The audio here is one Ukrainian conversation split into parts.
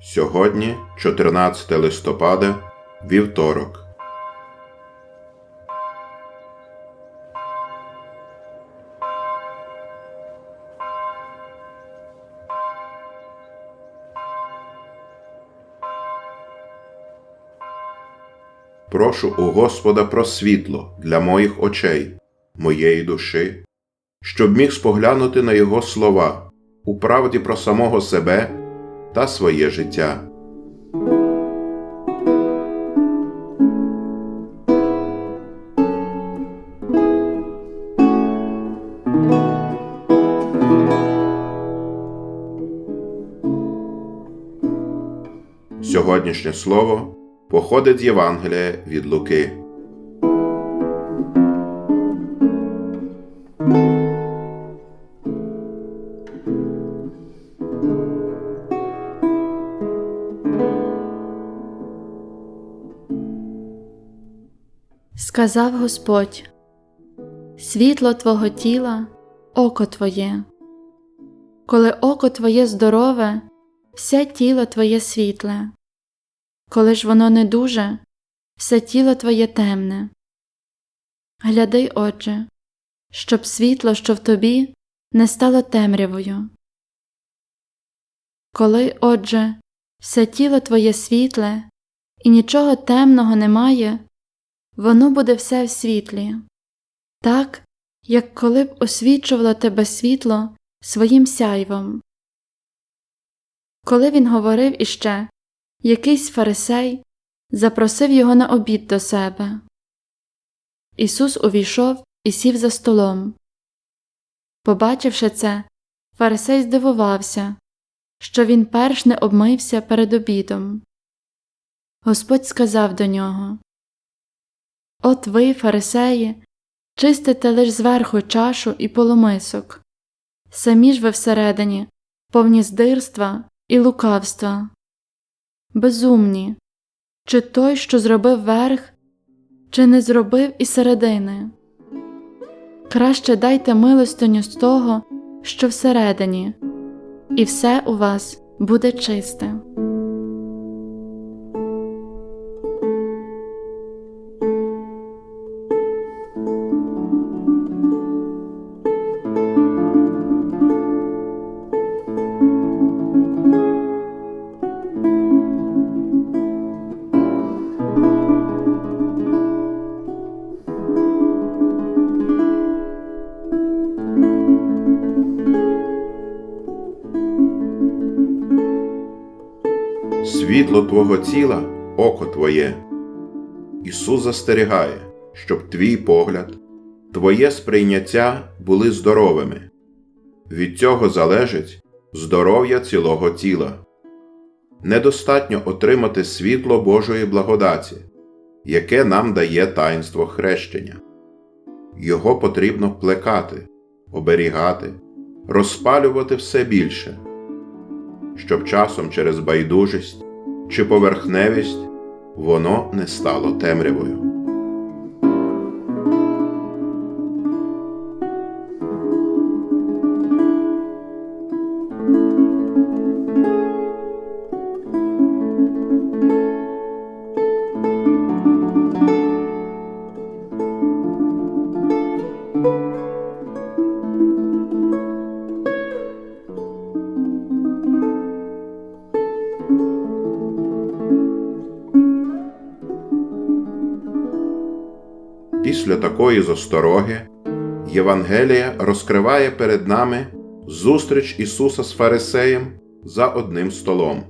Сьогодні 14 листопада, вівторок. Прошу у Господа про світло для моїх очей, моєї душі, щоб міг споглянути на Його слова у правді про самого себе та своє життя. Сьогоднішнє слово походить з Євангелія від Луки. Сказав Господь, світло Твого тіла, око Твоє. Коли око Твоє здорове, все тіло Твоє світле, коли ж воно не дуже, все тіло Твоє темне. Гляди, Отже, щоб світло, що в тобі, не стало темрявою. Коли, Отже, все тіло Твоє світле, і нічого темного немає, воно буде все в світлі, так, як коли б освічувало тебе світло своїм сяйвом. Коли він говорив іще, якийсь фарисей запросив його на обід до себе. Ісус увійшов і сів за столом. Побачивши це, фарисей здивувався, що він перш не обмився перед обідом. Господь сказав до нього От ви, фарисеї, чистите лиш зверху чашу і полумисок, самі ж ви всередині повні здирства і лукавства. Безумні, чи той, що зробив верх, чи не зробив і середини. Краще дайте милостиню з того, що всередині, і все у вас буде чисте. Світло Твого тіла око Твоє. Ісус застерігає, щоб твій погляд, Твоє сприйняття були здоровими. Від цього залежить здоров'я цілого тіла. Недостатньо отримати світло Божої благодаті, яке нам дає таїнство хрещення. Його потрібно плекати, оберігати, розпалювати все більше щоб часом через байдужість чи поверхневість воно не стало темрявою. Такої застороги Євангелія розкриває перед нами зустріч Ісуса з Фарисеєм за одним столом.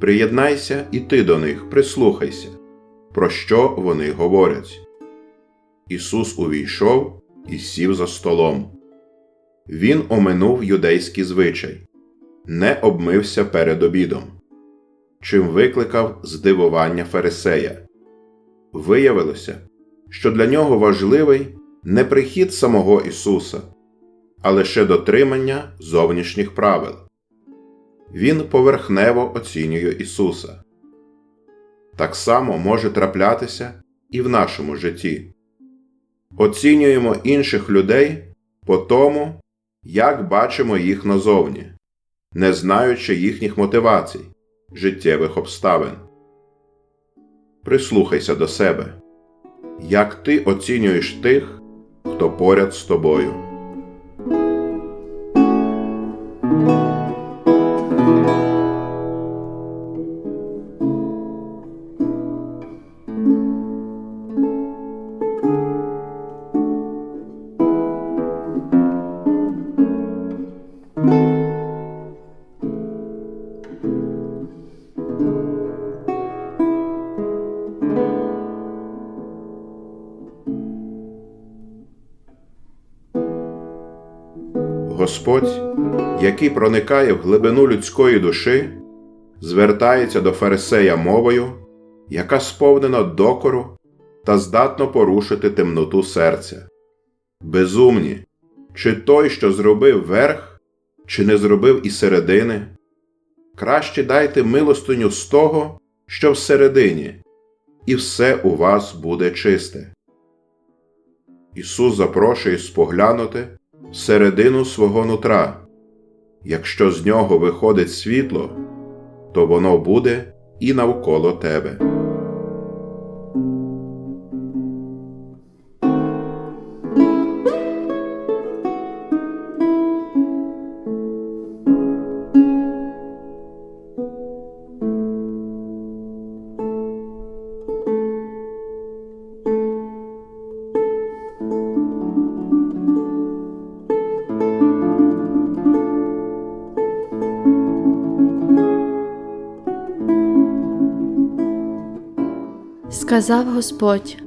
Приєднайся і ти до них, прислухайся, про що вони говорять. Ісус увійшов і сів за столом. Він оминув юдейський звичай, не обмився перед обідом, чим викликав здивування Фарисея. Виявилося, що для нього важливий не прихід самого Ісуса, а лише дотримання зовнішніх правил. Він поверхнево оцінює Ісуса. Так само може траплятися і в нашому житті. Оцінюємо інших людей по тому, як бачимо їх назовні, не знаючи їхніх мотивацій, життєвих обставин. Прислухайся до себе, як ти оцінюєш тих, хто поряд з тобою. Господь, який проникає в глибину людської душі, звертається до фарисея мовою, яка сповнена докору та здатна порушити темноту серця. Безумні, чи той, що зробив верх, чи не зробив і середини, краще дайте милостиню з того, що всередині, і все у вас буде чисте. Ісус запрошує споглянути всередину свого нутра. Якщо з нього виходить світло, то воно буде і навколо тебе. Сказав Господь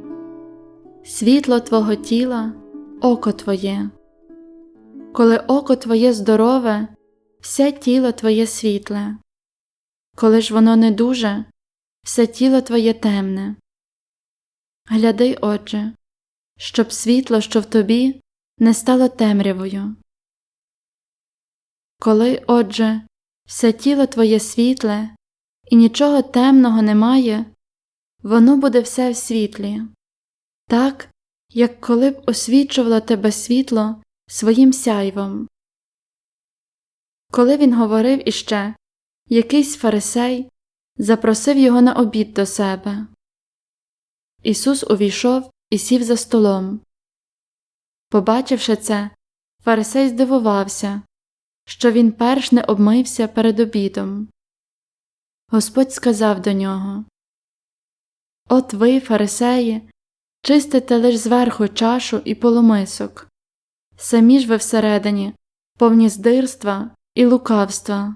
Світло Твого тіла, око Твоє. Коли око Твоє здорове, все тіло Твоє світле, коли ж воно не дуже, все тіло Твоє темне. Гляди, Отже, щоб світло, що в тобі, не стало темрявою. Коли, Отже, все тіло Твоє світле і нічого темного немає, воно буде все в світлі, так, як коли б освічувало тебе світло своїм сяйвом. Коли він говорив іще, якийсь фарисей запросив його на обід до себе. Ісус увійшов і сів за столом. Побачивши це, фарисей здивувався, що він перш не обмився перед обідом. Господь сказав до нього От ви, фарисеї, чистите лиш зверху чашу і полумисок, самі ж ви всередині, повні здирства і лукавства.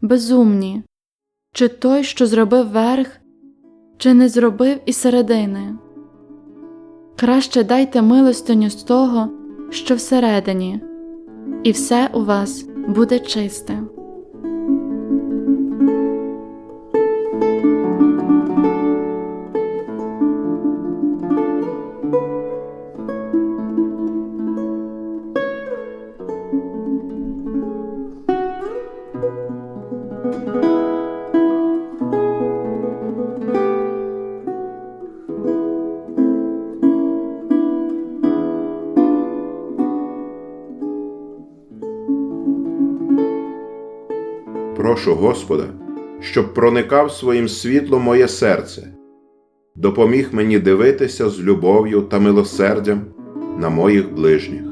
Безумні, чи той, що зробив верх, чи не зробив і середини. Краще дайте милостиню з того, що всередині, і все у вас буде чисте. Прошу Господа, щоб проникав своїм світлом моє серце, допоміг мені дивитися з любов'ю та милосердям на моїх ближніх.